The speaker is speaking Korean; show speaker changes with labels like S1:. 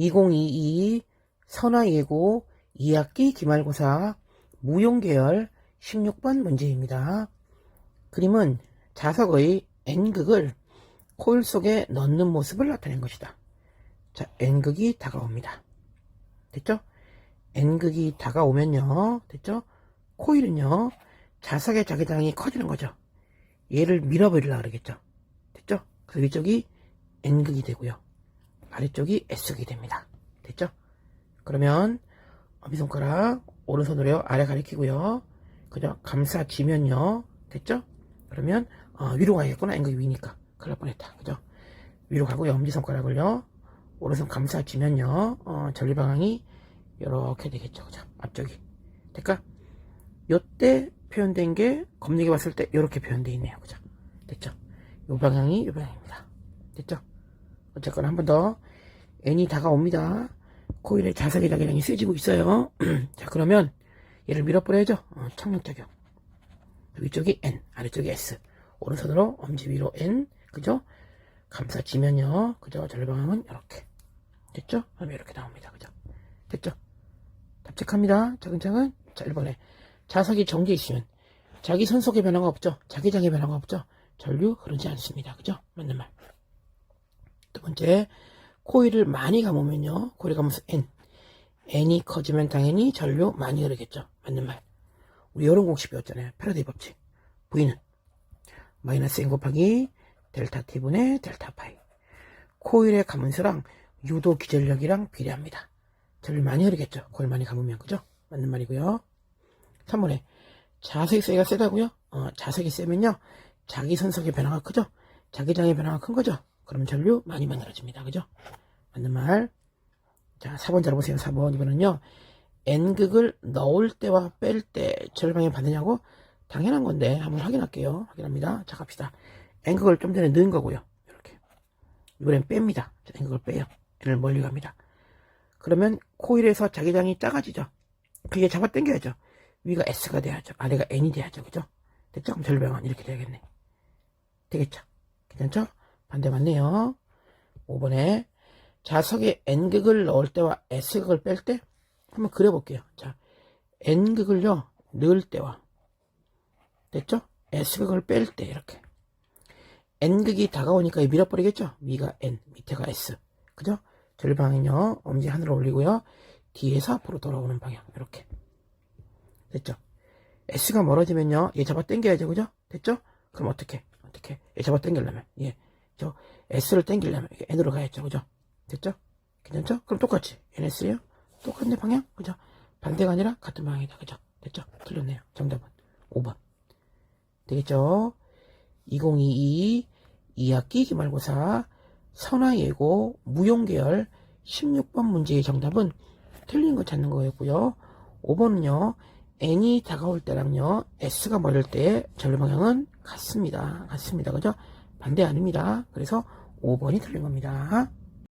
S1: 2022 선화예고 2학기 기말고사 무용계열 16번 문제입니다. 그림은 자석의 N극을 코일 속에 넣는 모습을 나타낸 것이다. 자, N극이 다가옵니다. 됐죠? N극이 다가오면요. 됐죠? 코일은요. 자석의 자기장이 커지는 거죠. 얘를 밀어버리려 그러겠죠. 됐죠? 그래서 위쪽이 N극이 되고요. 아래쪽이 S극이 됩니다. 됐죠? 그러면 엄지손가락 오른손으로 아래 가리키고요. 그죠? 감싸지면요. 됐죠? 그러면 어, 위로 가야겠구나. N극이 위니까. 큰일 날 뻔했다. 그죠? 위로 가고요. 엄지손가락을요. 오른손 감싸지면요. 어, 전리방향이 이렇게 되겠죠. 그죠? 앞쪽이. 될까? 요때 표현된 게 검색해 봤을 때 이렇게 표현되어 있네요. 그죠? 됐죠? 요 방향이 요 방향입니다. 됐죠? 어쨌거나 한 번 더 N이 다가옵니다. 코일의 자석의 자기량이 세지고 있어요. 자 그러면 얘를 밀어버려야죠. 어, 착륙 작용. 위쪽이 N, 아래쪽이 S. 오른손으로 엄지 위로 N, 그죠? 감싸지면요. 그죠? 절방향은 이렇게. 됐죠? 그러면 이렇게 나옵니다. 그죠? 됐죠? 답책합니다. 차근차근. 자, 1번에 자석이 정지해 있으면 자기 선속의 변화가 없죠. 자기 장의 변화가 없죠. 전류 흐르지 않습니다. 그죠? 맞는 말. 두 번째, 코일을 많이 감으면요. 코일을 감으면서 N. N이 커지면 당연히 전류 많이 흐르겠죠. 맞는 말. 우리 이런 공식 배웠잖아요. 패러데이 법칙. V는 마이너스 N 곱하기 델타 T분의 델타 파이. 코일의 감은수랑 유도 기전력이랑 비례합니다. 전류 많이 흐르겠죠. 코일 많이 감으면. 그죠? 맞는 말이고요. 3번에 자석이 세가 세다고요? 어, 자석이 세면요. 자기 선석의 변화가 크죠? 자기장의 변화가 큰 거죠? 그럼 전류 많이 만들어집니다. 그죠? 맞는 말. 자, 4번 잘 보세요. 4번. 이번은요. N극을 넣을 때와 뺄 때 절방이 받느냐고? 당연한 건데 한번 확인할게요. 확인합니다. 자, 갑시다. N극을 좀 전에 넣은 거고요. 이렇게. 이번엔 뺍니다. 자, N극을 빼요. N을 멀리 갑니다. 그러면 코일에서 자기장이 작아지죠. 그게 잡아 당겨야죠. 위가 S가 돼야죠. 아래가 N이 돼야죠. 그죠? 됐죠? 그럼 절방은 이렇게 돼야겠네. 되겠죠? 괜찮죠? 반대 맞네요. 5번에 자석에 N극을 넣을 때와 S극을 뺄 때 한번 그려볼게요. 자, N극을요 넣을 때와 됐죠? S극을 뺄 때 이렇게 N극이 다가오니까 밀어버리겠죠? 위가 N, 밑에가 S. 그죠? 절방은요 엄지 하늘로 올리고요. 뒤에서 앞으로 돌아오는 방향 이렇게 됐죠? S가 멀어지면요 얘 잡아 당겨야죠. 그죠? 됐죠? 그럼 어떻게? 어떻게? 얘 잡아 당기려면 예. 저 S를 당기려면 이게 N으로 가야죠. 그죠? 됐죠? 괜찮죠? 그럼 똑같이 NS요? 똑같네 방향? 그죠? 반대가 아니라 같은 방향이다. 그죠? 됐죠? 틀렸네요. 정답은 5번. 되겠죠? 2022 2학기 기말고사 선화예고 무용계열 16번 문제의 정답은 틀린 거 찾는 거였고요. 5번은요. N이 다가올 때랑요. S가 멀을 때 전류 방향은 같습니다. 같습니다. 그죠? 반대 아닙니다. 그래서 5번이 틀린 겁니다.